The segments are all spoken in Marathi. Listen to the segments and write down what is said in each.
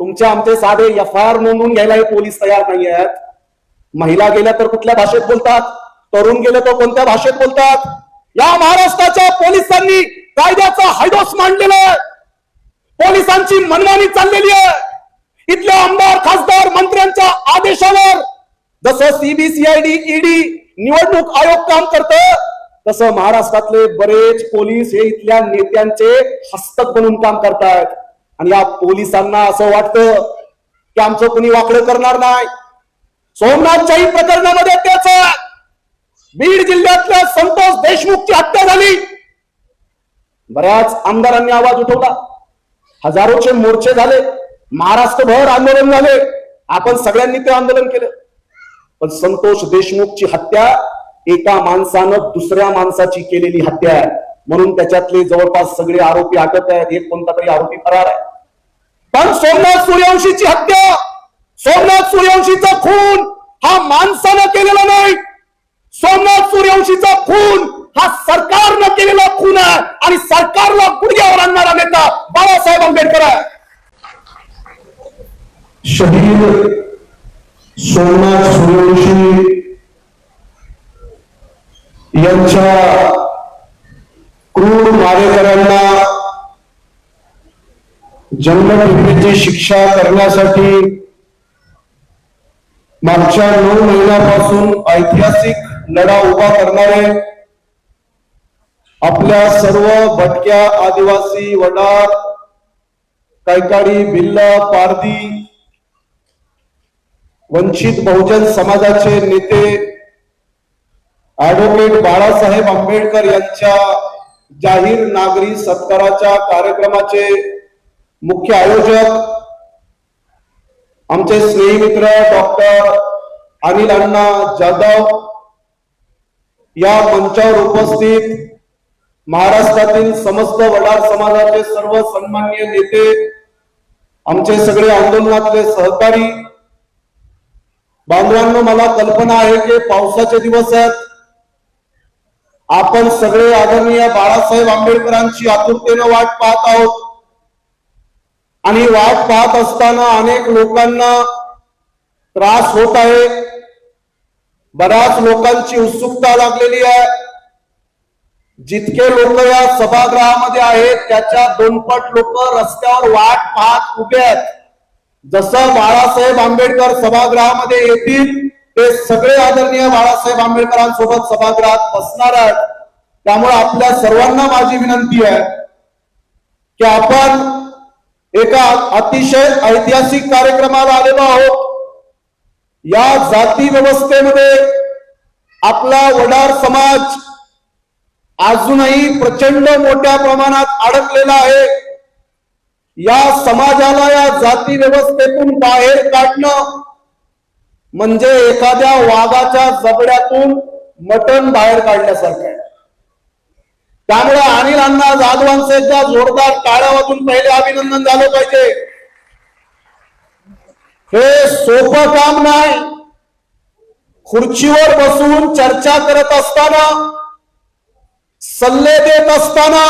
तुमचे आमचे साधे एफ आय आर नोंदवून घ्यायला हे पोलीस तयार नाही आहेत. महिला गेल्या तर कुठल्या भाषेत बोलतात? तरुण गेले तर कोणत्या भाषेत बोलतात? या महाराष्ट्राच्या पोलिसांनी कायद्याचा हायडोस मांडलेला आहे. पोलिसांची मनमानी चाललेली आहे. इथले आमदार खासदार मंत्र्यांच्या आदेशावर जसं सीबीसीआयडी ईडी निवडणूक आयोग काम करत तसं महाराष्ट्रातले बरेच पोलीस हे इथल्या नेत्यांचे हस्तक बनून काम करतायत. आणि या पोलिसांना असं वाटतं की आमचं कुणी वाकडं करणार नाही. सोमनाथच्याही प्रकरणामध्ये त्याच बीड जिल्ह्यातल्या संतोष देशमुखची हत्या झाली. बऱ्याच आमदारांनी आवाज उठवला. हजारोचे मोर्चे झाले. महाराष्ट्रभर आंदोलन झाले. आपण सगळ्यांनी ते आंदोलन केलं. पण संतोष देशमुखची हत्या एका माणसानं दुसऱ्या माणसाची केलेली हत्या आहे. म्हणून त्याच्यातले जवळपास सगळे आरोपी अटक आहेत. एक कोणता तरी आरोपी फरार आहे. पण सोमनाथ सूर्यवंशीची हत्या सोमनाथ सूर्यवंशीचा खून हा माणसानं केलेला नाही. सोमनाथ सूर्यवंशीचा खून हा सरकारनं केलेला खून आहे आणि सरकारला गुडघ्यावर आणणारा नेता बाळासाहेब आंबेडकर आहे. शहीद सोमनाथ सूर्यवंशी यांच्या क्रूर मारेकऱ्यांना जन्मठेपेची शिक्षा करण्यासाठी मागच्या नऊ महिन्यापासून ऐतिहासिक लढा उभा करणारे आपल्या सर्व भटक्या आदिवासी वडार कायकाडी भिल्ल पारधी वंचित बहुजन समाजाचे नेते ऍडव्होकेट बाळासाहेब आंबेडकर यांच्या जाहीर नागरी सत्काराच्या कार्यक्रमाचे मुख्य आयोजक आमचे स्नेही मित्र डॉक्टर अनिल अण्णा जाधव या मंचावर उपस्थित महाराष्ट्रातील समस्त वडार समाजाचे सर्व सन्मान्य नेते आमचे सगळे आंदोलनातले सहकारी. बांधवांनो मला कल्पना आहे की पावसाचे दिवस आहेत. आपण सगळे आदरणीय बाळासाहेब आंबेडकरांची आतुरतेनं वाट पाहत आहोत. आणि वाट पाहत असताना अनेक लोकांना त्रास होत आहे. बऱ्याच लोकांची उत्सुकता लागलेली आहे. जितके लोक या सभागृहामध्ये आहेत त्याच्या दोनपट लोक रस्त्यावर वाट पाहत उभे आहेत. जसं बाळासाहेब आंबेडकर सभागृहामध्ये येतील ते सगळे आदरणीय बाळासाहेब आंबेडकरांसोबत सभागृहात बसणार आहेत. त्यामुळे आपल्या सर्वांना माझी विनंती आहे की आपण एका अतिशय ऐतिहासिक कार्यक्रमाला आलेलो आहोत. या जाती व्यवस्थेमध्ये आपला वडार समाज अजूनही प्रचंड मोठ्या प्रमाणात अडकलेला आहे. या समाजाला या जाती व्यवस्थेतून बाहेर काढणं म्हणजे एखाद्या वाघाच्या जबड्यातून मटण बाहेर काढल्यासारखं त्यामुळे अनिल अण्णा जाधवांचे एकदा जोरदार टाळ्या वाजून पहिले अभिनंदन झालं पाहिजे. हे सोपं काम नाही. खुर्चीवर बसून चर्चा करत असताना सल्ले देत असताना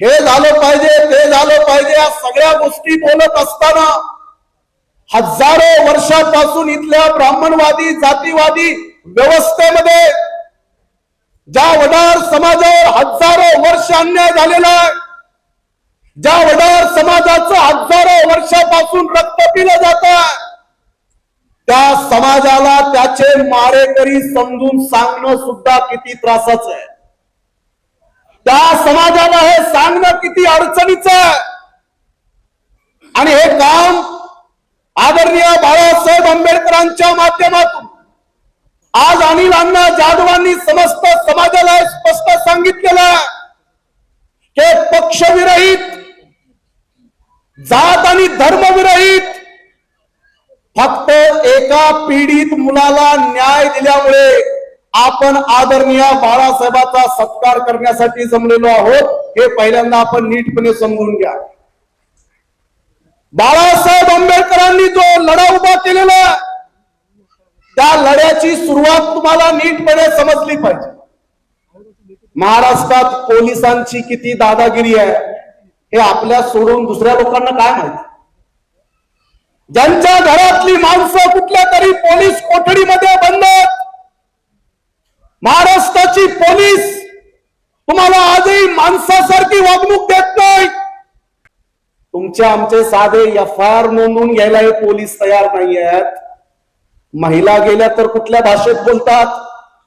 हे झालं पाहिजे ते झालं पाहिजे या सगळ्या गोष्टी बोलत असताना हजारो वर्षापासून इथल्या ब्राह्मणवादी जातीवादी व्यवस्थेमध्ये ज्या वडार समाजावर हजारो वर्ष अन्याय झालेला आहे ज्या वडार समाजाचं हजारो वर्षापासून रक्त पिलं जात त्या समाजाला त्याचे मारेकरी समजून सांगणं सुद्धा किती त्रासाचं आहे. त्या समाजाला हे सांगणं किती अडचणीचं आहे. आणि हे काम आदरणीय बाळासाहेब आंबेडकरांच्या माध्यमातून आज अनिल अण्णा जाधवांनी समस्त समाजाला स्पष्ट सांगितलेलं हे पक्षविरहित जात आणि धर्मविरहित फक्त एका पीडित मुलाला न्याय दिल्यामुळे आपण आदरणीय बाळासाहेबाचा सत्कार करण्यासाठी जमलेलो आहोत. हे पहिल्यांदा आपण नीटपणे समजून घ्या. बाळासाहेब आंबेडकरांनी जो लढा उभा केलेला त्या लढ्याची सुरुवात तुम्हाला नीटपणे समजली पाहिजे. महाराष्ट्रात पोलिसांची किती दादागिरी आहे हे आपल्या सोडून दुसऱ्या लोकांना काय माहिती? ज्यांच्या घरातली माणसं कुठल्या तरी पोलीस कोठडीमध्ये बंद महाराष्ट्राची पोलीस तुम्हाला आजही माणसासारखी वागणूक देत नाही. तुमचे आमचे साधे एफ आय आर नोंदवून घ्यायला हे पोलीस तयार नाही आहेत महिला गेल्या तर कुठल्या भाषेत बोलतात?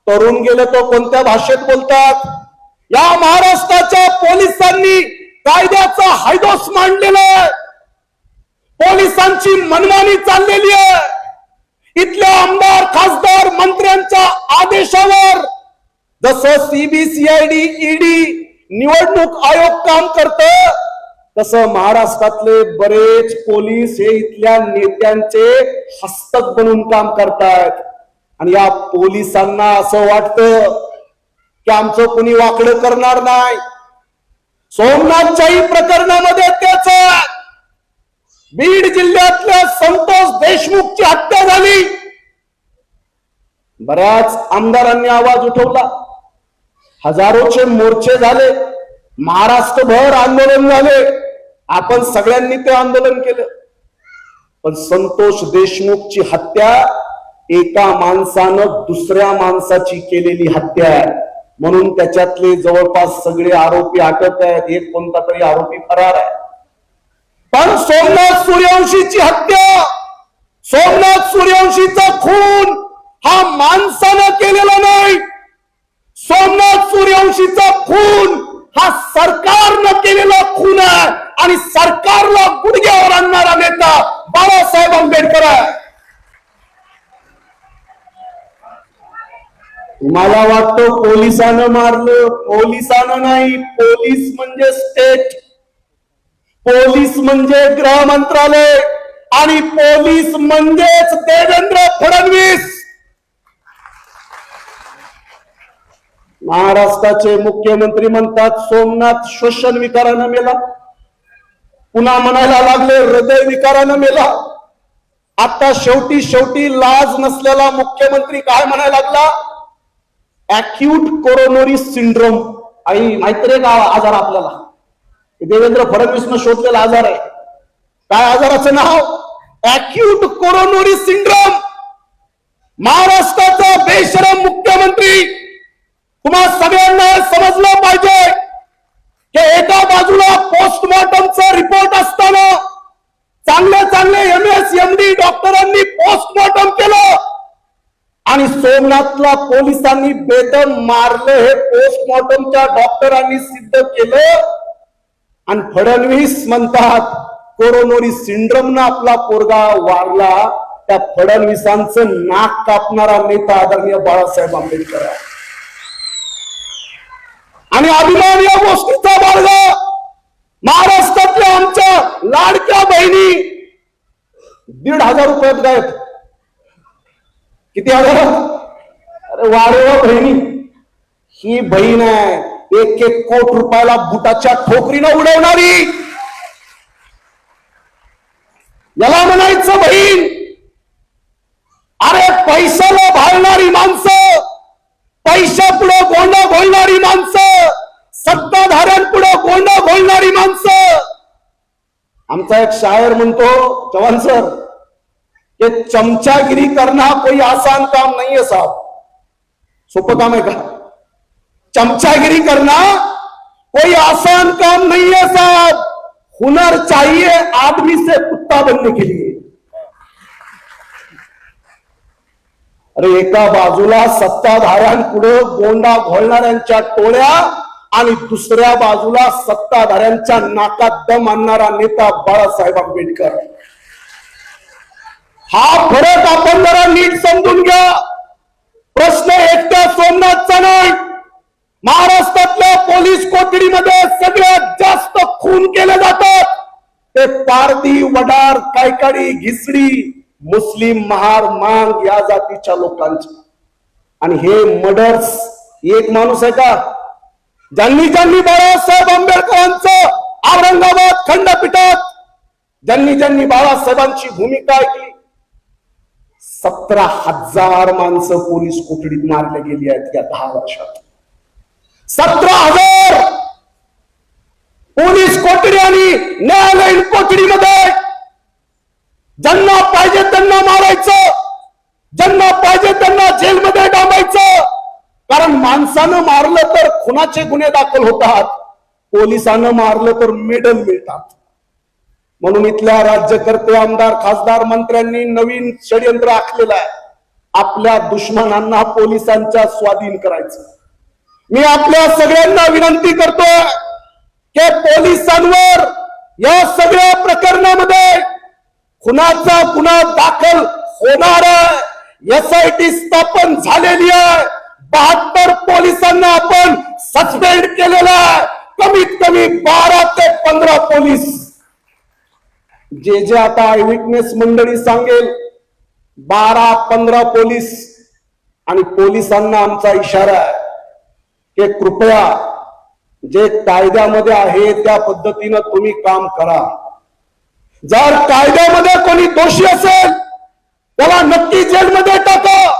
तरुण गेले तर कोणत्या भाषेत बोलतात? या महाराष्ट्राच्या पोलिसांनी कायद्याचा हायदोस मांडलेला आहे. पोलिसांची मनमानी चाललेली आहे. इथल्या आमदार खासदार मंत्र्यांच्या आदेशावर जसं सीबीसीआयडी ईडी निवडणूक आयोग काम करतं तसं महाराष्ट्रातले बरेच पोलीस हे इथल्या नेत्यांचे हस्तक बनून काम करतायत. आणि या पोलिसांना असं वाटतं की आमचं कुणी वाकडं करणार नाही. सोमनाथच्याही प्रकरणामध्ये त्याच बीड जिल्ह्यातल्या संतोष देशमुखची हत्या झाली. बऱ्याच आमदारांनी आवाज उठवला. हजारोचे मोर्चे झाले. महाराष्ट्रभर आंदोलन झाले. आपण सगळ्यांनी ते आंदोलन केलं. पण संतोष देशमुखची हत्या एका माणसानं दुसऱ्या माणसाची केलेली हत्या आहे. म्हणून त्याच्यातले जवळपास सगळे आरोपी अटक आहेत. एक कोणता तरी आरोपी फरार आहे. पण सोमनाथ सूर्यवंशीची हत्या सोमनाथ सूर्यवंशीचा खून हा माणसानं केलेला नाही. सोमनाथ सूर्यवंशीचा खून हा सरकारनं केलेला खून आहे. आणि सरकारला गुडघ्यावर आणणारा नेता बाबासाहेब आंबेडकर आहे. तुम्हाला वाटतं पोलिसानं मारलं? पोलिसानं नाही. पोलीस म्हणजे स्टेट पोलीस म्हणजे गृह मंत्रालय. आणि पोलीस म्हणजेच देवेंद्र फडणवीस. महाराष्ट्राचे मुख्यमंत्री म्हणतात सोमनाथ शोषण विकारानं मेला. पुन्हा म्हणायला लागले हृदय विकारानं मेला. आता शेवटी शेवटी लाज नसलेला मुख्यमंत्री काय म्हणायला लागला? अॅक्यूट कोरोनरी सिंड्रोम आई माहिती का आजार आपल्याला? देवेंद्र फडणवीसनं शोधलेला आजार आहे. काय आजाराचं नाव? अॅक्यूट कोरोनरी सिंड्रोम महाराष्ट्राचा बेशरम मुख्यमंत्री. तुम्हा सगळ्यांना समजलं पाहिजे. हे एका बाजूला पोस्टमॉर्टमचा रिपोर्ट असताना चांगले चांगले एम एस एम डी डॉक्टरांनी पोस्टमॉर्टम केलं. आणि सोमनाथला पोलिसांनी बेदम मारलं हे पोस्टमॉर्टमच्या डॉक्टरांनी सिद्ध केलं. आणि फडणवीस म्हणतात कोरोनोरी सिंड्रमनं आपला पोरगा वारला त्या फडणवीसांचं नाक कापणारा नेता आदरणीय बाळासाहेब आंबेडकर आहे. आणि अभिमान या गोष्टीचा मार्ग. महाराष्ट्रातल्या आमच्या लाडक्या बहिणी दीड हजार रुपयात गायब. किती हजार? अरे वाढवा बहिणी. ही बहीण आहे. एक एक कोट रुपयाला बुटाच्या ठोकरीनं उडवणारी. याला म्हणायचं बहीण अरे पैशाला भाळणारी माणसं पैशा पुढे गोंडा घोलणारी माणसं सत्ताधाऱ्यांपुढे गोंडा घोलणारी माणसं. आमचा एक शायर म्हणतो चव्हाण सर हे चमचागिरी करना कोई आसान काम नाहीये साहेब. सोपं काम आहे का? चमचागिरी करना कोई आसान काम नहीं है साहब. हुनर चाहिए आदमी से कुत्ता बनने के लिए. अरे एका बाजूला सत्ताधाऱ्यांपुढे गोंडा घोळणाऱ्यांच्या टोळ्या आणि दुसऱ्या बाजूला सत्ताधाऱ्यांच्या नाकात दम आणणारा नेता बाळासाहेब आंबेडकर. हा फरक आपण जरा नीट समजून घ्या. प्रश्न एकट्या सोमनाथचा नाही. महाराष्ट्रातल्या पोलीस कोठडीमध्ये सगळ्यात जास्त खून केले जातात. ते पारधी वडार कायकाडी घिसडी मुस्लिम महार मांग या जातीच्या लोकांचे. आणि हे मर्डर्स एक माणूस आहे का? ज्यांनी ज्यांनी बाळासाहेब आंबेडकरांचं औरंगाबाद खंडपीठात ज्यांनी ज्यांनी बाळासाहेबांची भूमिका ऐकली सतरा हजार माणसं पोलीस कोठडीत मारली गेली आहेत या दहा वर्षात. सतरा हजार पोलीस कोठडी आणि न्यायालयीन कोठडीमध्ये ज्यांना पाहिजे त्यांना मारायचं. ज्यांना पाहिजे त्यांना जेलमध्ये डांबायचं. कारण माणसानं मारलं तर खुनाचे गुन्हे दाखल होतात. पोलिसानं मारलं तर मेडल मिळतात. म्हणून इथल्या राज्यकर्ते आमदार खासदार मंत्र्यांनी नवीन षडयंत्र आखलेलं आहे. आपल्या दुश्मनांना पोलिसांच्या स्वाधीन करायचं. मी आपल्या सगळ्यांना विनंती करतोय की पोलिसांवर या सगळ्या प्रकरणामध्ये खुनाचा गुन्हा दाखल होणार आहे एस आय टी स्थापन झालेली आहे. बहात्तर पोलिसांना आपण सस्पेंड केलेला आहे. कमीत कमी बारा ते पंधरा पोलीस. जे जे आता आय विटनेस मंडळी सांगेल बारा पंधरा पोलीस आणि पोलिसांना आमचा इशारा आहे की कृपया जे कायद्यामध्ये आहे त्या पद्धतीनं तुम्ही काम करा. जर कायद्यामध्ये कोणी दोषी असेल त्याला नक्की जेलमध्ये टाका.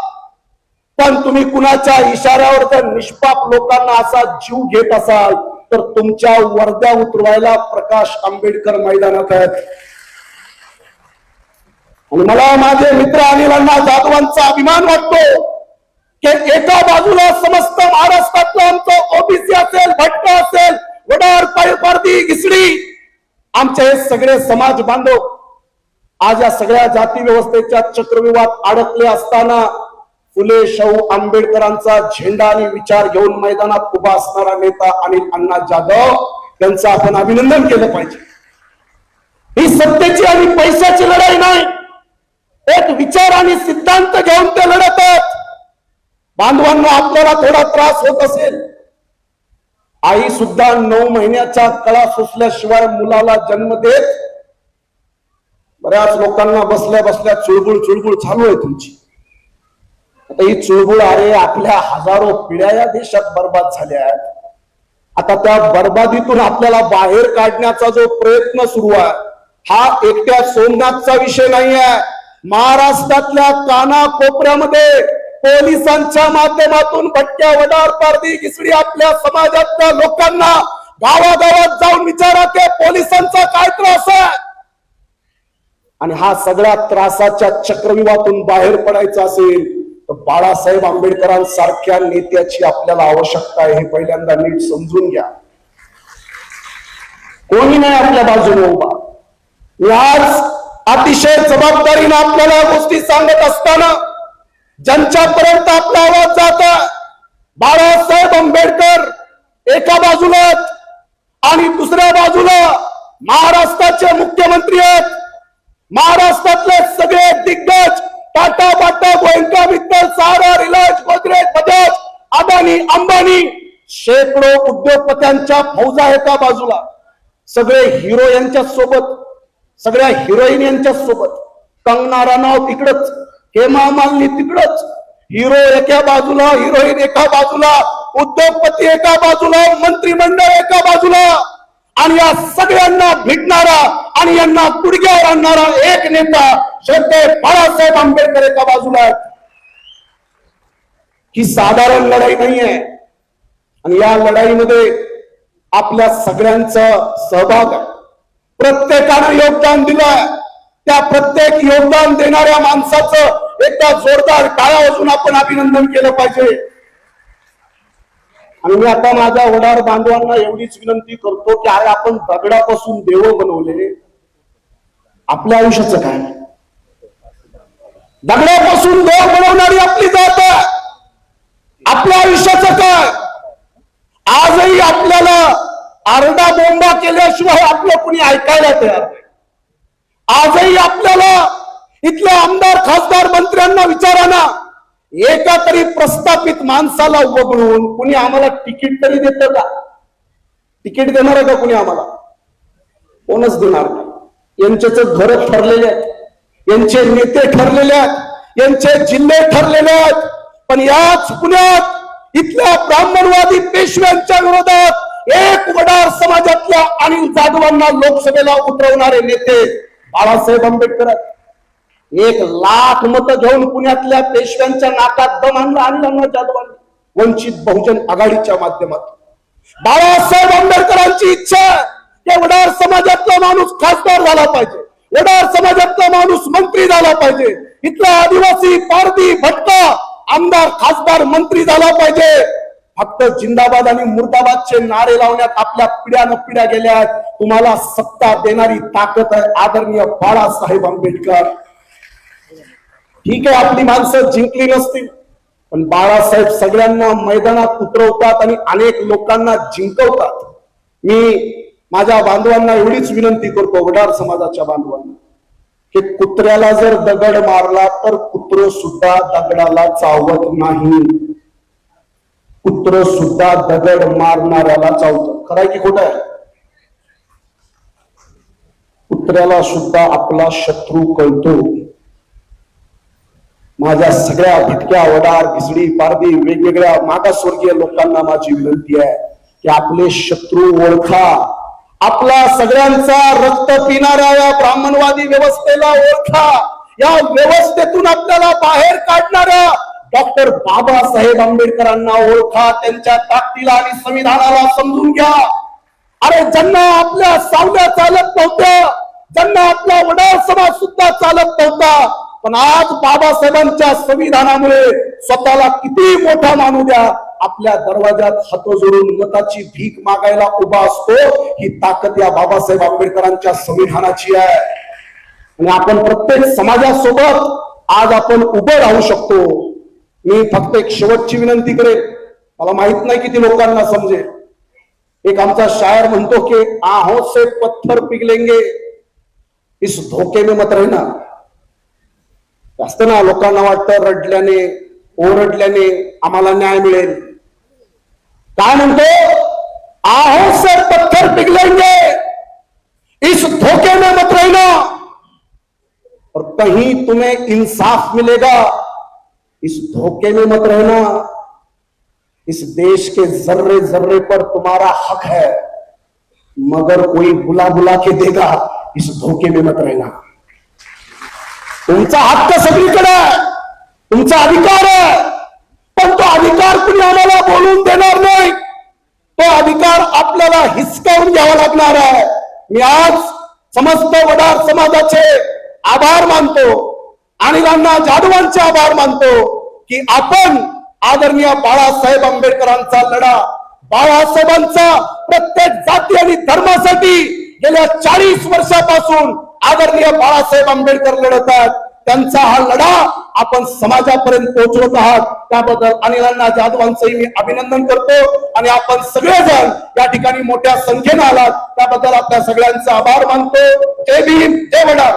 पण तुम्ही कुणाच्या इशाऱ्यावर जर निष्पाप लोकांना असा जीव घेत असाल तर तुमच्या वर्ध्या उतरवायला प्रकाश आंबेडकर मैदानात आहेत. आणि मला माझे मित्र अनिलांना जाधवांचा अभिमान वाटतो की एका बाजूला समस्त महाराष्ट्रातलं आमचं ओबीसी असेल भटका असेल वडार पारदी घिसडी आमचे हे सगळे समाज बांधव आज या सगळ्या जाती व्यवस्थेच्या चक्रव्यूहात अडकले असताना फुले शाहू आंबेडकरांचा झेंडा आणि विचार घेऊन मैदानात उभा असणारा नेता अनिल अण्णा जाधव यांचं आपण अभिनंदन केलं पाहिजे. ही सत्तेची आणि पैशाची लढाई नाही एक विचार आणि सिद्धांत घेऊन ते लढत बांधवांना आपल्याला थोडा त्रास होत असेल आई सुद्धा नऊ महिन्याचा कळा सुचल्याशिवाय मुलाला जन्म देत बऱ्याच लोकांना बसल्या बसल्या चुळबुळ चुळबुळ चालू आहे तुमची. आता ही चुळबुळ अरे आपल्या हजारो पिढ्या या देशात बर्बाद झाल्या आहेत. आता त्या बर्बादीतून आपल्याला बाहेर काढण्याचा जो प्रयत्न सुरू आहे हा एकट्या सोमनाथचा विषय नाही आहे महाराष्ट्रातल्या काना कोपऱ्यामध्ये पोलिसांच्या माध्यमातून भटक्या वडार पारदी घिसडी आपल्या समाजातल्या लोकांना गावागावात जाऊन विचारा ते पोलिसांचा काय त्रास आहे? आणि हा सगळ्या त्रासाच्या चक्रव्यूहातून बाहेर पडायचं असेल तर बाळासाहेब आंबेडकरांसारख्या नेत्याची आपल्याला आवश्यकता आहे हे पहिल्यांदा नीट समजून घ्या. कोणी नाही आपल्या बाजूने उभा. मी आज अतिशय जबाबदारीनं आपल्याला गोष्टी सांगत असताना ज्यांच्यापर्यंत आपला आवाज जाता बाळासाहेब आंबेडकर एका बाजूला आणि दुसऱ्या बाजूला महाराष्ट्राचे मुख्यमंत्री आहेत. महाराष्ट्रातले सगळे दिग्गज टाटा बाटा गोयंका मित्तल सारा रिलायन्स गोदरेज बजाज अदानी अंबानी शेकडो उद्योगपत्यांच्या फौजा एका बाजूला. सगळे हिरो यांच्या सोबत सगळ्या हिरोईन यांच्या सोबत कंगना राणाव तिकडच. हेमा मालिनी तिकडच. हिरो एका बाजूला हिरोईन एका बाजूला उद्योगपती एका बाजूला मंत्रिमंडळ एका बाजूला. आणि या सगळ्यांना भिडणारा आणि यांना गुडघ्यावर आणणारा एक नेता श्रद्धे बाळासाहेब आंबेडकर एका बाजूला आहेत. ही साधारण लढाई नाहीये. आणि या लढाईमध्ये आपल्या सगळ्यांचा सहभाग आहे. प्रत्येकानं योगदान दिलं त्या प्रत्येक योगदान देणाऱ्या माणसाचं एकदा जोरदार काळा वाजून आपण अभिनंदन केलं पाहिजे. आणि मी आता माझ्या वडार बांधवांना एवढीच विनंती करतो की अरे आपण दगडापासून देव बनवले. आपल्या आयुष्याचं काय? दगडापासून देव बनवणारी आपली जात आपल्या आयुष्याचं काय? आजही आपल्याला आरडा बोंबा केल्याशिवाय आपलं कुणी ऐकायला तयार नाही. आजही आपल्याला इथल्या आमदार खासदार मंत्र्यांना विचारा ना एका तरी प्रस्थापित माणसाला वगळून कुणी आम्हाला तिकीट तरी देतं का? तिकीट देणार आहे का कुणी आम्हाला? कोणच देणार नाही. यांच्याच घर ठरलेले आहेत. यांचे नेते ठरलेले आहेत. यांचे जिल्हे ठरलेले आहेत. पण याच पुण्यात इथल्या ब्राह्मणवादी पेशव्यांच्या विरोधात एक वडार समाजातल्या अनिल जाधवांना लोकसभेला उतरवणारे नेते बाळासाहेब आंबेडकर एक लाख मत घेऊन पुण्यातल्या पेशव्यांच्या नाकात दम आणला अण्णा जाधवांनी वंचित बहुजन आघाडीच्या माध्यमातून. बाळासाहेब आंबेडकरांची इच्छा की वडार समाजातला माणूस खासदार झाला पाहिजे. वडार समाजातला माणूस मंत्री झाला पाहिजे. इथला आदिवासी पारधी भटका आमदार खासदार मंत्री झाला पाहिजे. फक्त जिंदाबाद आणि मुर्दाबादचे नारे लावण्यात आपल्या पिढ्यानं पिढ्या गेल्या आहेत. तुम्हाला सत्ता देणारी ताकद आहे आदरणीय बाळासाहेब आंबेडकर. ठीक आहे आपली माणसं जिंकली नसतील पण बाळासाहेब सगळ्यांना मैदानात उतरवतात आणि अनेक लोकांना जिंकवतात. मी माझ्या बांधवांना एवढीच विनंती करतो वडार समाजाच्या बांधवांना की कुत्र्याला जर दगड मारला तर कुत्र सुद्धा दगडाला चावत नाही. कुत्र सुद्धा दगड मारणाऱ्याला चावतं. खरं आहे की खोट आहे? कुत्र्याला सुद्धा आपला शत्रू कळतो. माझ्या सगळ्या भटक्या वडार घिसडी पारदी वेगवेगळ्या मागासवर्गीय लोकांना माझी विनंती आहे की आपले शत्रू ओळखा. आपला सगळ्यांचा रक्त पिणाऱ्या या ब्राह्मणवादी व्यवस्थेला ओळखा. या व्यवस्थेतून आपल्याला बाहेर काढणाऱ्या डॉक्टर बाबासाहेब आंबेडकरांना ओळखा त्यांच्या ताकदीला आणि संविधानाला समजून घ्या. अरे ज्यांना आपल्या सावल्या चालत नव्हत्या ज्यांना आपला वडार समाज सुद्धा चालत नव्हता पण आज बाबासाहेबांच्या संविधानामुळे स्वतःला किती मोठा मानू द्या. आपल्या दरवाजात हात जोडून मताची भीक मागायला उभा असतो ही ताकद या बाबासाहेब आंबेडकरांच्या संविधानाची आहे. आणि आपण प्रत्येक समाजासोबत आज आपण उभं राहू शकतो. मी फक्त एक शेवटची विनंती करेन. मला माहीत नाही किती लोकांना समजेल. एक आमचा शायर म्हणतो की आहो से पत्थर पिघलेंगे. इस धोके में मत रहना. जास्त ना लोकांना वाटतं रडल्याने ओरडल्याने आम्हाला न्याय मिळेल. काय म्हणतो? आहो से पत्थर पिघलेंगे. इस धोखे में मत रहना. और कहीं तुम्हें इंसाफ मिलेगा. इस धोखे में मत रहना। इस देश के जर्रे जर्रे पर तुम्हारा हक है मगर कोई बुला बुला के देगा इस धोखे में मत रहना। तुमचा हक्क सगळीकडे तुमचा अधिकार आहे पण तो अधिकार कुणी आम्हाला बोलून देणार नाही। तो अधिकार आपल्याला हिसकावून घ्यावा लागणार आहे मी आज समस्त वडार समाजाचे आभार मानतो आणि अण्णा जाधवांचे आभार मानतो की आपण आदरणीय बाळासाहेब आंबेडकरांचा लढा बाळासाहेबांचा प्रत्येक जाती आणि धर्मासाठी गेल्या चाळीस वर्षापासून आदरणीय बाळासाहेब आंबेडकर लढत आहेत. त्यांचा हा लढा आपण समाजापर्यंत पोहोचवत आहात. त्याबद्दल अनिलांना जाधवांचंही मी अभिनंदन करतो आणि आपण सगळेजण या ठिकाणी मोठ्या संख्येनं आलात. त्याबद्दल आपल्या सगळ्यांचा आभार मानतो. जय भीम जय वडार